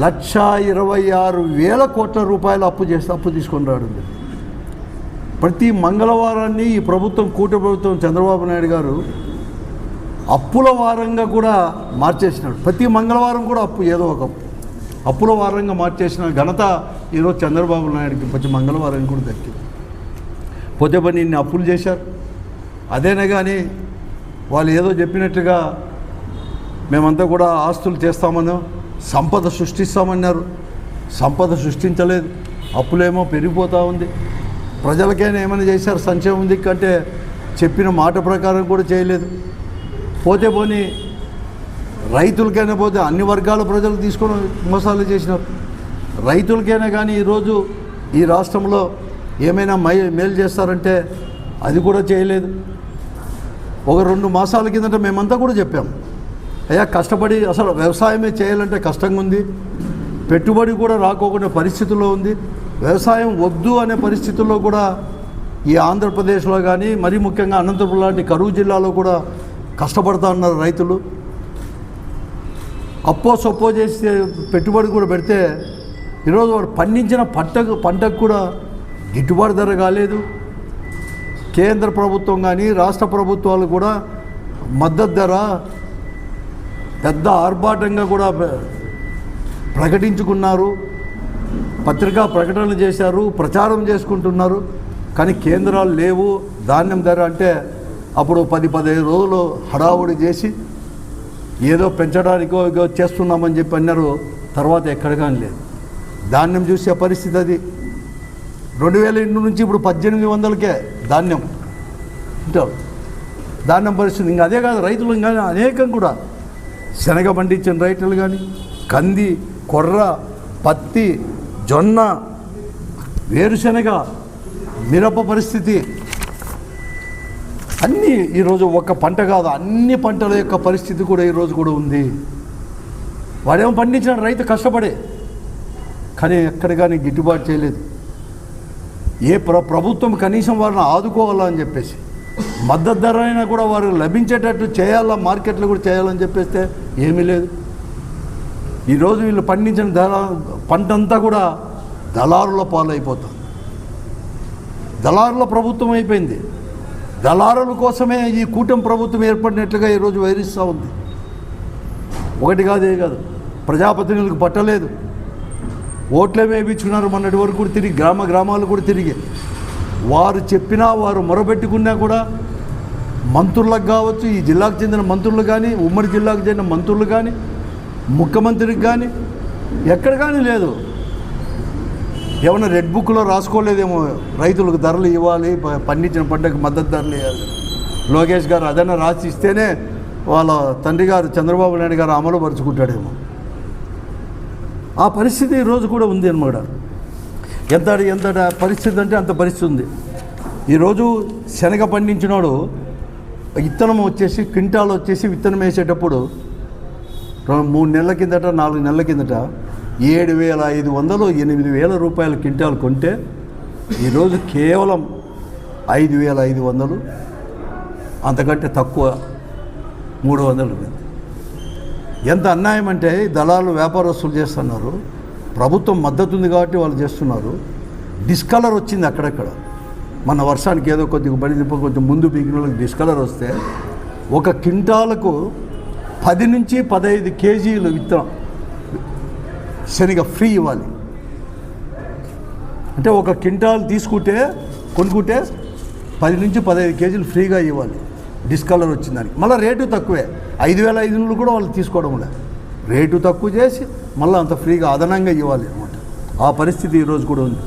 లక్ష ఇరవై ఆరు వేల కోట్ల రూపాయలు అప్పు చేస్తే అప్పు తీసుకొని రావడం ప్రతి మంగళవారాన్ని ఈ ప్రభుత్వం కూట ప్రభుత్వం చంద్రబాబు నాయుడు గారు అప్పుల వారంగా కూడా మార్చేసినాడు. ప్రతి మంగళవారం కూడా అప్పు ఏదో ఒక అప్పు. అప్పుల వారంగా మార్చేసిన ఘనత ఈరోజు చంద్రబాబు నాయుడుకి ప్రతి మంగళవారం కూడా దక్కింది. పోతే పని ఇన్ని అప్పులు చేశారు. అదేనే కానీ వాళ్ళు ఏదో చెప్పినట్టుగా మేమంతా కూడా ఆస్తులు చేస్తామనో సంపద సృష్టిస్తామన్నారు. సంపద సృష్టించలేదు. అప్పులేమో పెరిగిపోతూ ఉంది. ప్రజలకైనా ఏమైనా చేశారు? సంక్షేమం దిక్కంటే చెప్పిన మాట ప్రకారం కూడా చేయలేదు. పోతే పోనీ రైతులకైనా పోతే అన్ని వర్గాల ప్రజలు తీసుకొని మోసాలు చేసినారు. రైతులకైనా కానీ ఈరోజు ఈ రాష్ట్రంలో ఏమైనా మై మేలు చేస్తారంటే అది కూడా చేయలేదు. ఒక రెండు మాసాల కిందట మేమంతా కూడా చెప్పాం. అయ్యా కష్టపడి అసలు వ్యవసాయమే చేయాలంటే కష్టంగా ఉంది పెట్టుబడి కూడా రాకోకుండా పరిస్థితుల్లో ఉంది. వ్యవసాయం వద్దు అనే పరిస్థితుల్లో కూడా ఈ ఆంధ్రప్రదేశ్లో కానీ మరీ ముఖ్యంగా అనంతపురం లాంటి కరువు జిల్లాలో కూడా కష్టపడతా ఉన్నారు రైతులు. అప్పో సొప్పో చేసి పెట్టుబడి కూడా పెడితే ఈరోజు వాడు పండించిన పంటకు పంటకు కూడా గిట్టుబాటు ధర కాలేదు. కేంద్ర ప్రభుత్వం కానీ రాష్ట్ర ప్రభుత్వాలు కూడా మద్దతు ధర పెద్ద ఆర్భాటంగా కూడా ప్రకటించుకున్నారు. పత్రికా ప్రకటనలు చేశారు ప్రచారం చేసుకుంటున్నారు. కానీ కేంద్రాలు లేవు. ధాన్యం ధర అంటే అప్పుడు పది పదిహేను రోజులు హడావుడి చేసి ఏదో పెంచడానికో ఏదో చేస్తున్నామని చెప్పి అన్నారు. తర్వాత ఎక్కడ కానీ లేదు. ధాన్యం చూసే పరిస్థితి అది. రెండు వేల ఇంటి నుంచి ఇప్పుడు పద్దెనిమిది వందలకే ధాన్యం. ధాన్యం పరిస్థితి ఇంకా అదే కాదు రైతులు ఇంకా అనేకం కూడా. శనగ పండించిన రైతులు కానీ కంది కొర్ర పత్తి జొన్న వేరుశనగ మిరప పరిస్థితి. అన్నీ ఈరోజు ఒక పంట కాదు అన్ని పంటల యొక్క పరిస్థితి కూడా ఈరోజు కూడా ఉంది. వాడేమో పండించిన రైతు కష్టపడే కానీ ఎక్కడ కానీ గిట్టుబాటు చేయలేదు. ఏ ప్ర ప్రభుత్వం కనీసం వారిని ఆదుకోవాలని చెప్పేసి. మద్దతు ధర అయినా కూడా వారు లభించేటట్టు చేయాలా మార్కెట్లో కూడా చేయాలని చెప్పేస్తే ఏమీ లేదు. ఈరోజు వీళ్ళు పండించిన ధర పంట అంతా కూడా దళారుల పాలైపోతుంది దళారుల ప్రభుత్వం అయిపోయింది. దళారుల కోసమే ఈ కూటమి ప్రభుత్వం ఏర్పడినట్లుగా ఈరోజు వైరిస్తూ ఉంది. ఒకటి కాదే కాదు. ప్రజాప్రతినిధులకు పట్టలేదు ఓట్లే వేయించుకున్నారు మొన్నటి వరకు కూడా తిరిగి గ్రామ గ్రామాలు కూడా తిరిగి. వారు చెప్పినా వారు మొరబెట్టుకున్నా కూడా మంత్రులకు కావచ్చు ఈ జిల్లాకు చెందిన మంత్రులు కానీ ఉమ్మడి జిల్లాకు చెందిన మంత్రులు కానీ ముఖ్యమంత్రికి కానీ ఎక్కడ కానీ లేదు. ఏమన్నా రెడ్ బుక్లో రాసుకోలేదేమో రైతులకు ధరలు ఇవ్వాలి ప- పండించిన పంటకు మద్దతు ధరలు ఇవ్వాలి. లోకేష్ గారు అదైనా రాసి ఇస్తేనే వాళ్ళ తండ్రి గారు చంద్రబాబు నాయుడు గారు అమలు పరుచుకుంటాడేమో. ఆ పరిస్థితి ఈరోజు కూడా ఉంది అనమాట ఎంత ఎంత పరిస్థితి అంటే అంత పరిస్థితి ఉంది. ఈరోజు శనగ పండించినోడు విత్తనం వచ్చేసి క్వింటాల్ వచ్చేసి విత్తనం వేసేటప్పుడు మూడు నెలల కిందట నాలుగు నెలల కిందట ఏడు వేల ఐదు వందలు ఎనిమిది వేల రూపాయల క్వింటాల్ కొంటే ఈరోజు కేవలం ఐదు వేల ఐదు వందలు అంతకంటే తక్కువ మూడు వందలు. ఎంత అన్యాయం అంటే దళాలు వ్యాపారస్తులు చేస్తున్నారు. ప్రభుత్వం మద్దతు ఉంది కాబట్టి వాళ్ళు చేస్తున్నారు. డిస్కలర్ వచ్చింది అక్కడక్కడ. మన వర్షానికి ఏదో కొద్దిగా బడి దింప కొంచెం ముందు పీకిన వాళ్ళకి డిస్కలర్ వస్తే ఒక క్వింటాలకు పది నుంచి పదహైదు కేజీలు విత్తనం శనగ ఫ్రీ ఇవ్వాలి. అంటే ఒక క్వింటాల్ తీసుకుంటే కొనుక్కుంటే పది నుంచి పదహైదు కేజీలు ఫ్రీగా ఇవ్వాలి. డిస్కలర్ వచ్చింది దానికి మళ్ళీ రేటు తక్కువే. ఐదు వేల ఐదు వందలు కూడా వాళ్ళు తీసుకోవడం లేదు. రేటు తక్కువ చేసి మళ్ళీ అంత ఫ్రీగా అదనంగా ఇవ్వాలి అనమాట ఆ పరిస్థితి ఈరోజు కూడా ఉంది.